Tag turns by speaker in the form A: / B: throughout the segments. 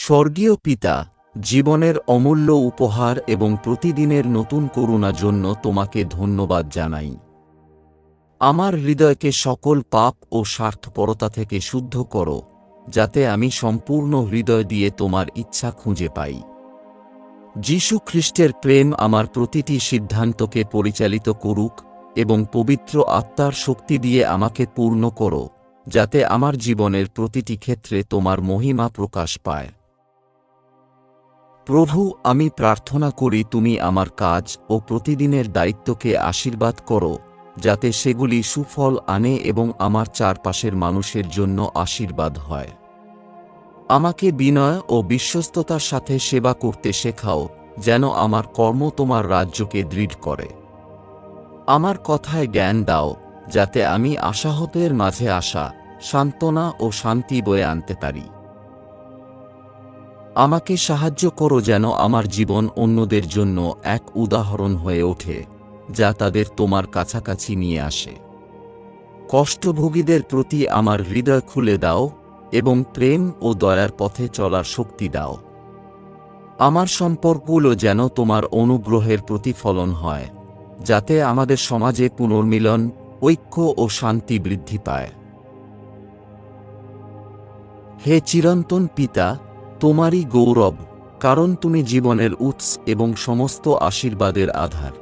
A: স্বর্গীয় পিতা, জীবনের অমূল্য উপহার এবং প্রতিদিনের নতুন করুণা জন্য তোমাকে ধন্যবাদ জানাই। আমার হৃদয়কে সকল পাপ ও স্বার্থপরতা থেকে শুদ্ধ করো, যাতে আমি সম্পূর্ণ হৃদয় দিয়ে তোমার ইচ্ছা খুঁজে পাই। যীশু খ্রিস্টের প্রেম আমার প্রতিটি সিদ্ধান্তকে পরিচালিত করুক এবং পবিত্র আত্মার শক্তি দিয়ে আমাকে পূর্ণ করো, যাতে আমার জীবনের প্রতিটি ক্ষেত্রে তোমার মহিমা প্রকাশ পায়। প্রভু, আমি প্রার্থনা করি তুমি আমার কাজ ও প্রতিদিনের দায়িত্বকে আশীর্বাদ করো, যাতে সেগুলি সুফল আনে এবং আমার চারপাশের মানুষের জন্য আশীর্বাদ হয়। আমাকে বিনয় ও বিশ্বস্ততার সাথে সেবা করতে শেখাও, যেন আমার কর্ম তোমার রাজ্যকে দৃঢ় করে। আমার কথায় জ্ঞান দাও, যাতে আমি আশাহতের মাঝে আসা সান্ত্বনা ও শান্তি বয়ে আনতে পারি। আমাকে সাহায্য করো যেন আমার জীবন অন্যদের জন্য এক উদাহরণ হয়ে ওঠে, যা তাদের তোমার কাছাকাছি নিয়ে আসে। কষ্টভোগীদের প্রতি আমার হৃদয় খুলে দাও এবং প্রেম ও দয়ার পথে চলার শক্তি দাও। আমার সম্পর্কগুলো যেন তোমার অনুগ্রহের প্রতিফলন হয়, যাতে আমাদের সমাজে পুনর্মিলন, ঐক্য ও শান্তি বৃদ্ধি পায়। হে চিরন্তন পিতা তোমারই গৌরব, কারণ তুমি জীবনের উৎস এবং সমস্ত আশীর্বাদের আধার।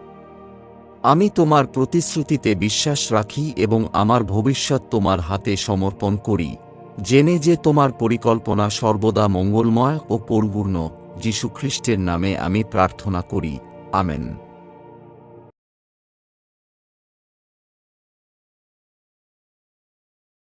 A: আমি তোমার প্রতিশ্রুতিতে বিশ্বাস রাখি এবং আমার ভবিষ্যৎ তোমার হাতে সমর্পণ করি। জেনে যে তোমার পরিকল্পনা সর্বদা মঙ্গলময় ও পরিপূর্ণ যীশুখ্রিস্টের নামে আমি প্রার্থনা করি। আমেন।